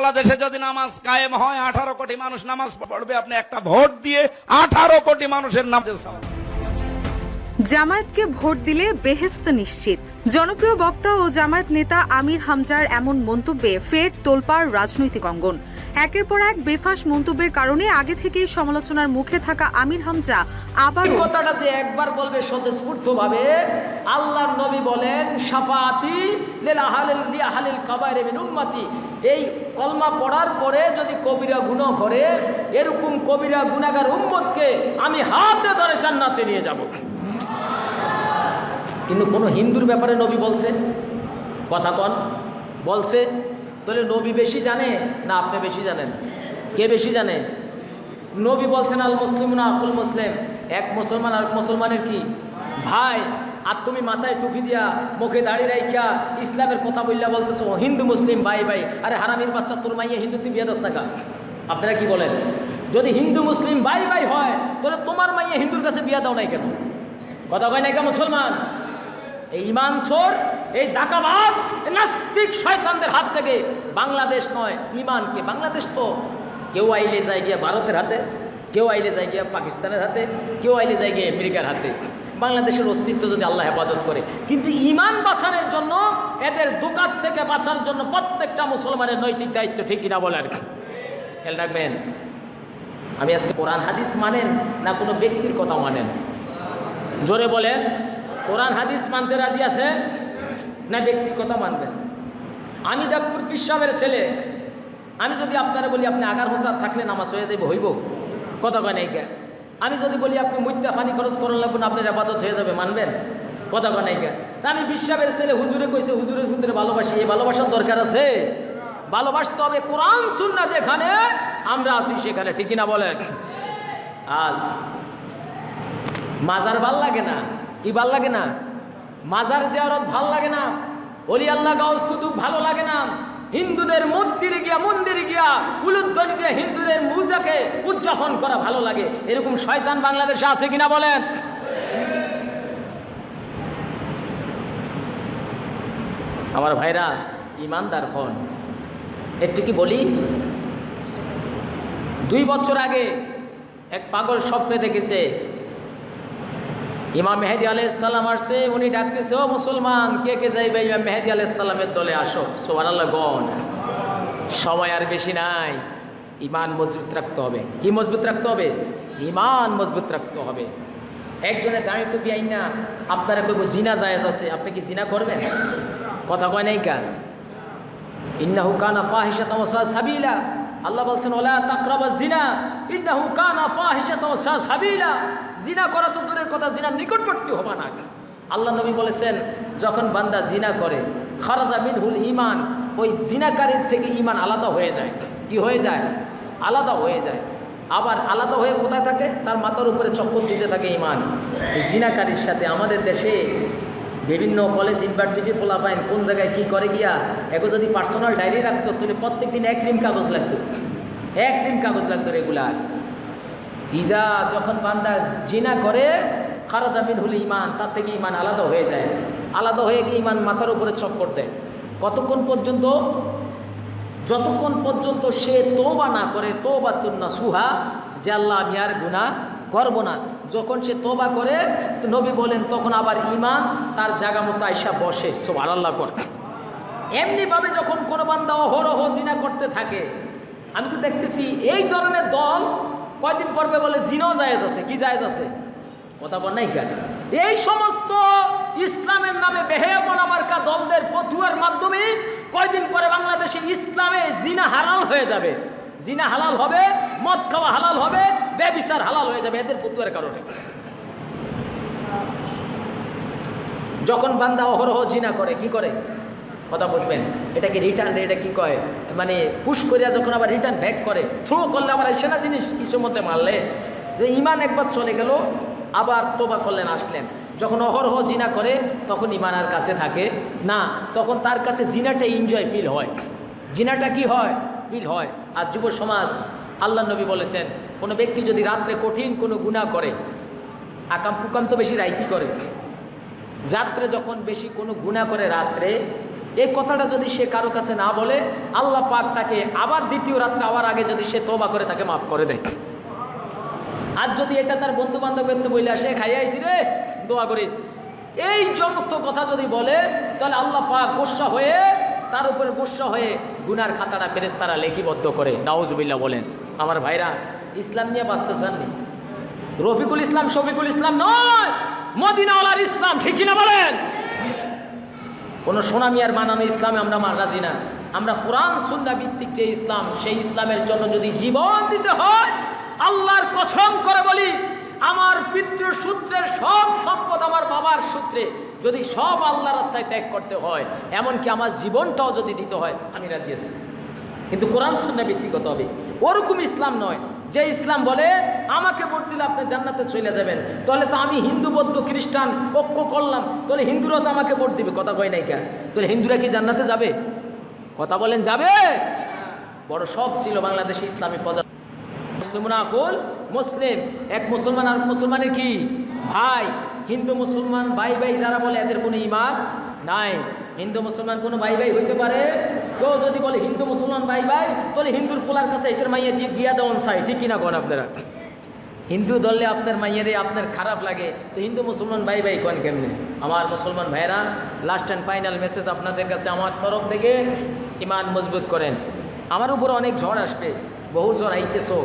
বাংলাদেশে যদি নামাজ কায়েম হয় আঠারো কোটি মানুষ নামাজ পড়বে আপনি একটা ভোট দিয়ে আঠারো কোটি মানুষের নাম জামায়াতকে ভোট দিলে বেহেস্ত নিশ্চিত। জনপ্রিয় বক্তা ও জামায়াত নেতা আমির হামজার এমন মন্তব্যে ফের তোলপাড় রাজনৈতিক অঙ্গন। একের পর এক বেফাস মন্তব্যের কারণে আগে থেকেই সমালোচনার মুখে থাকা আমির হামজা আবার কথাটা যে একবার বলবে স্বতঃস্ফূর্ত ভাবে আল্লাহর নবী বলেন সাফাতি আহালিল কাবাইরে মিন উম্মতি। এই কলমা পড়ার পরে যদি কবিরা গুনাহ করে, এরকম কবিরা গুনাহগার উম্মতকে আমি হাতে ধরে জান্নাতে নিয়ে যাব। কিন্তু কোনো হিন্দুর ব্যাপারে নবী বলছে? কথা কন। বলছে, তাহলে নবী বেশি জানে? না, আপনি বেশি জানেন। কে বেশি জানে? নবী বলছেন আল মুসলিম না আকুল মুসলিম এক মুসলমান আর মুসলমানের কি? ভাই আর তুমি মাথায় টুপি দিয়া মুখে দাড়ি রাইখা ইসলামের কথা বললা বলতেছো, হিন্দু, মুসলিম, ভাই ভাই, আরে হারামির বাচ্চা তোর মাইয়া হিন্দু তুই বিয়ে দশ আপনারা কি বলেন? যদি হিন্দু, মুসলিম, ভাই ভাই হয়, তাহলে তোমার মাইয়া হিন্দুর কাছে বিয়া দাও নাই কেন? কথা কয় নাই কেন মুসলমান? এই ইমান সোর, এই ডাকাবাজ নাস্তিক শয়তানদের হাত থেকে বাংলাদেশ নয়, ইমানকে বাংলাদেশ তো। কেউ আইলে যায় গিয়া ভারতের হাতে, কেউ আইলে যায় গিয়া পাকিস্তানের হাতে, কেউ আইলে যায় গিয়া আমেরিকার হাতে। বাংলাদেশের অস্তিত্ব যদি আল্লাহ হেফাজত করে। কিন্তু ইমান বাঁচানোর জন্য, এদের দোকান থেকে বাঁচার জন্য প্রত্যেকটা মুসলমানের নৈতিক দায়িত্ব ঠিক কিনা বলে আর কি। খেয়াল রাখবেন, আমি আজকে কোরআন হাদিস মানেন না কোনো ব্যক্তির কথা মানেন? জোরে বলেন, কোরআন হাদিস মানতে রাজি আছে না ব্যক্তির কথা মানবেন? আমি দেবপুর বিশ্বামের ছেলে, আমি যদি আপনারা বলি আপনি আগার হোসার থাকলে নামাজ হয়ে যাবে হইব? কথা কয় নাই আমি যদি বলি আপনি মুত্যা ফানি খরচ করুন লাগবেন আপনার আপাতত হয়ে যাবে, মানবেন? কথা কয় নাই তা আমি বিশ্বামের ছেলে, হুজুরে কইছে, হুজুরের ভিতরে ভালোবাসি, এই ভালোবাসার দরকার আছে? ভালোবাসতে হবে কোরআন শুননা যেখানে আমরা আছি সেখানে, ঠিক কিনা বলে আজ। মাজার ভালো লাগে না? কি ভালো লাগে না? মাজার জিয়ারত ভালো লাগে না? অলি গাউস কুতুব ভালো লাগে না? হিন্দুদের মন্দিরে গিয়া মন্দিরে গিয়া উলুধ্বনি দিয়ে হিন্দুদের পূজাকে উদযাপন করা ভালো লাগে। এরকম শয়তান বাংলাদেশে আছে কিনা বলেন? আমার ভাইরা, ইমানদার হন। একটু কি বলি, দুই বছর আগে এক পাগল স্বপ্নে দেখেছে, ইমাম মেহেদি আলাইসাল্লাম আসছে, উনি ডাকতেছে, ও মুসলমান, কে কে যাইবে ইমাম মেহেদি আলাইসাল্লামের দলে আসো? সোমান আল্লাহ গণ। সময় আর বেশি নাই। ইমান মজবুত রাখতে হবে। কি মজবুত রাখতে হবে? ইমান মজবুত রাখতে হবে। একজনের দাঁড়িয়ে টুপি আইন না, আপনারা কইব জিনা জায়েজ আছে, আপনি কি জিনা করবেন? কথা কয় নাই কা ইন্নাহু কানা ফাহিশাতাও ওয়া সাবিলা। আল্লাহ বলছেন, ওলা তাকরাবা জিনা। ইন্নাহু কানা ফাহিশাতাও ওয়া সাবিলা। জিনা করা তো দূরের কথা জিনা নিকটবর্তী হবা না। আল্লাহ নবী বলেছেন, যখন বান্দা জিনা করে, খারাজা মিনহুল ইমান ওই জিনাকারীর থেকে ইমান আলাদা হয়ে যায়। কি হয়ে যায়? আলাদা হয়ে যায়। আবার আলাদা হয়ে কোথায় থাকে? তার মাথার উপরে চক্কর দিতে থাকে ইমান জিনাকারীর সাথে আমাদের দেশে বিভিন্ন কলেজ ইউনিভার্সিটি ফলাফাইন কোন জায়গায় কি করে গিয়া, এগো যদি পার্সোনাল ডায়েরি রাখতো, তাহলে প্রত্যেক দিন এক রিম কাগজ লাগতো। এক রিম কাগজ লাগতো রেগুলার ইজা যখন বান্দা জিনা করে, খারাজা মিন হলে ইমান তার থেকে ইমান আলাদা হয়ে যায়। আলাদা হয়ে গিয়ে ইমান মাথার উপরে চক্কর দেয়। কতক্ষণ পর্যন্ত? যতক্ষণ পর্যন্ত সে তোবা না করে তোবা তুন্না সুহা যে আল্লাহ আমি আর গুণা করব না। যখন সে তোবা করে, নবী বলেন, তখন আবার ইমান তার জায়গা মতো আইসা বসে। সব আল্লাহ করে। এমনিভাবে যখন কোনো বান্দা অহরহ জিনা করতে থাকে, আমি তো দেখতেছি এই ধরনের দল কয়দিন পর্বে বলে জিনও জায়েজ আছে। কি জায়েজ আছে? কথা বল নাই কেন? এই সমস্ত ইসলামের নামে মার্কা দলদের পথুয়ার মাধ্যমে কয়দিন পরে বাংলাদেশে ইসলামে জিনা হালাল হয়ে যাবে। জিনা হালাল হবে, মদ খাওয়া হালাল হবে বেবিচার হালাল হয়ে যাবে, এদের পথুয়ার কারণে। যখন বান্দা অহরহ জিনা করে, কি করে? কথা বুঝবেন? এটাকে রিটার্ন এটা কি কয়? মানে পুশ করিয়া যখন আবার রিটার্ন ব্যাক করে থ্রো করলে আবার আসে না জিনিস কিছু মধ্যে মারলে? যে ইমান একবার চলে গেল আবার তোবা করলেন, আসলেন। যখন অহরহ জিনা করে, তখন ইমানার কাছে থাকে। না, তখন তার কাছে জিনাটা এনজয় ফিল হয়। জিনাটা কি হয়? ফিল হয়। আর যুব সমাজ আল্লাহ নবী বলেছেন, কোনো ব্যক্তি যদি রাত্রে কঠিন কোনো গুণা করে, আকাম ফুকাম তো বেশি রাইতি করে। রাত্রে যখন বেশি কোনো গুণা করে রাত্রে, এই কথাটা যদি সে কারও কাছে না বলে, আল্লাহ পাক তাকে আবার দ্বিতীয় রাত্রে আবার আগে যদি সে তোবা করে, তাকে মাফ করে দেয়। আর যদি এটা তার বন্ধু বান্ধবের তো বইলে আসে, খাইয়া আইসি রে, দোয়া করিস। এই সমস্ত কথা যদি বলে, তাহলে আল্লাহ পাক গোস্সা হয়ে, তার উপরে গোস্সা হয়ে গুনার খাতাটা ফেরেস তারা লেখিবদ্ধ করে। নাউজবিল্লা বলেন, আমার ভাইরা, ইসলাম নিয়ে বাঁচতে চাননি। রফিকুল ইসলাম শফিকুল ইসলাম নয়, মদিনাওয়ালার ইসলাম ঠিকই না বলেন? কোনো সোনামিয়ার বানানো ইসলামে আমরা রাজি না। আমরা কোরআন সুন্না ভিত্তিক যে ইসলাম, সেই ইসলামের জন্য যদি জীবন দিতে হয় আল্লাহর কসম করে বলি, আমার পিতৃ সূত্রের সব সম্পদ আমার বাবার সূত্রে। যদি সব আল্লাহ রাস্তায় ত্যাগ করতে হয়, এমনকি আমার জীবনটাও যদি দিতে হয়, আমি রাজি আছি। কিন্তু কোরআন সুন্না ভিত্তিগত হবে। ওরকম ইসলাম নয়, যে ইসলাম বলে, আমাকে ভোট দিলে আপনি জান্নাতে চলে যাবেন। তাহলে তো আমি হিন্দু, বৌদ্ধ, খ্রিস্টান, ঐক্য করলাম, তাহলে হিন্দুরা তো আমাকে ভোট দিবে, কথা কয় নাই কেন তাহলে হিন্দুরা কি জান্নাতে যাবে? কথা বলেন যাবে? বড় শখ ছিল বাংলাদেশে ইসলামী প্রজা মুসলিমরা আকুল মুসলিম। এক মুসলমান আর মুসলমানের কি? ভাই। হিন্দু, মুসলমান, ভাই ভাই যারা বলে এদের কোনো ইমান নাই। হিন্দু, মুসলমান কোনো ভাই ভাই হইতে পারে? কেউ যদি বলে হিন্দু, মুসলমান, ভাই ভাই, তাহলে হিন্দুর পোলার কাছে এদের মাইয়া দিয়ে দিয়া দেওয়ান চাই। ঠিক কিনা কোন আপনারা? হিন্দু দলে আপনার মাইয়েরে আপনার খারাপ লাগে। তো হিন্দু, মুসলমান, ভাই ভাই কোন কেমনি? আমার মুসলমান ভাইরা লাস্ট অ্যান্ড ফাইনাল মেসেজ আপনাদের কাছে আমার তরফ থেকে ইমান মজবুত করেন। আমার উপর অনেক ঝড় আসবে। বহু ঝড় আইতেছো।